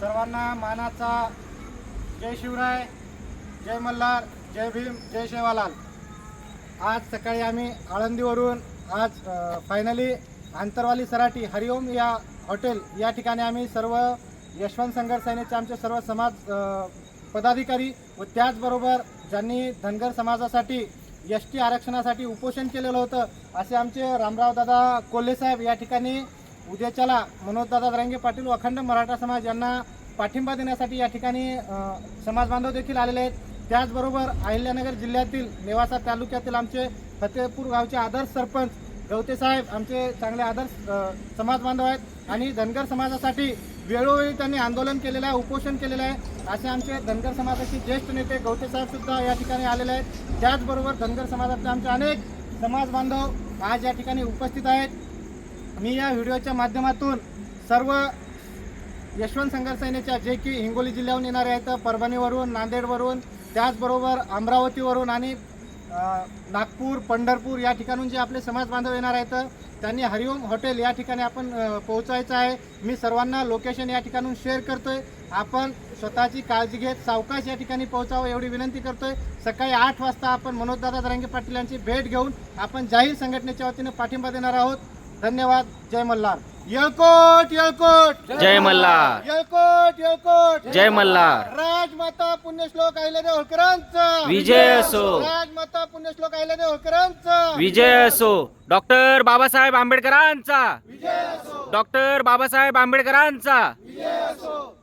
सर्वांना मानाचा जय शिवराय जय मल्हार जय भीम जय शेवालाल. आज सकाळी आम्ही आळंदीवरून आज फायनली आंतरवाली सराटी हरिओम या हॉटेल या ठिकाणी आम्ही सर्व यशवंत संघर्ष सेनेचे आमचे सर्व समाज पदाधिकारी व त्याचबरोबर ज्यांनी धनगर समाजासाठी एस टी आरक्षणासाठी उपोषण केलेलं होतं असे आमचे रामराव दादा कोल्हे साहेब या ठिकाणी उद्याच्याला मनोजदादा दरंगे पाटील व अखंड मराठा समाज यांना पाठिंबा देण्यासाठी या ठिकाणी समाज बांधव देखील आलेले आहेत. त्याचबरोबर अहिल्यानगर जिल्ह्यातील नेवासा तालुक्यातील आमचे फतेहपूर गावचे आदर्श सरपंच गवतेसाहेब आमचे चांगले आदर्श समाज बांधव आहेत आणि धनगर समाजासाठी वेळोवेळी त्यांनी आंदोलन केलेलं आहे उपोषण केलेलं आहे. असे आमचे धनगर समाजाचे ज्येष्ठ नेते गवते सुद्धा या ठिकाणी आलेले आहेत. त्याचबरोबर धनगर समाजाचे आमचे अनेक समाज बांधव आज या ठिकाणी उपस्थित आहेत. मी या व्हिडिओच्या माध्यमातून सर्व यशवंत संघर्ष सेनेच्या जे की हिंगोली जिल्ह्याहून येणारे आहेत परभणीवरून नांदेडवरून त्याचबरोबर अमरावतीवरून आणि नागपूर पंढरपूर या ठिकाणून जे आपले समाज बांधव येणार आहेत त्यांनी हरिओम हॉटेल या ठिकाणी आपण पोहोचायचं आहे. मी सर्वांना लोकेशन या ठिकाणून शेअर करतोय. आपण स्वतःची काळजी घेत सावकाश या ठिकाणी पोहोचावं एवढी विनंती करतोय. सकाळी आठ वाजता आपण मनोजदादा दरांगे पाटील यांची भेट घेऊन आपण जाहीर संघटनेच्या वतीनं पाठिंबा देणार आहोत. धन्यवाद जय मल्हार. येळकोट येळकोट. जय मल्हार. येळकोट येळकोट. जय मल्हार. राजमाता पुण्यश्लोक अहिल्यादेव होळकरांचा. विजय असो. राजमाता पुण्यश्लोक अहिल्यादेव होळकरांचा. विजय असो. डॉक्टर बाबासाहेब आंबेडकरांचा. डॉक्टर बाबासाहेब आंबेडकरांचा. विजय असो.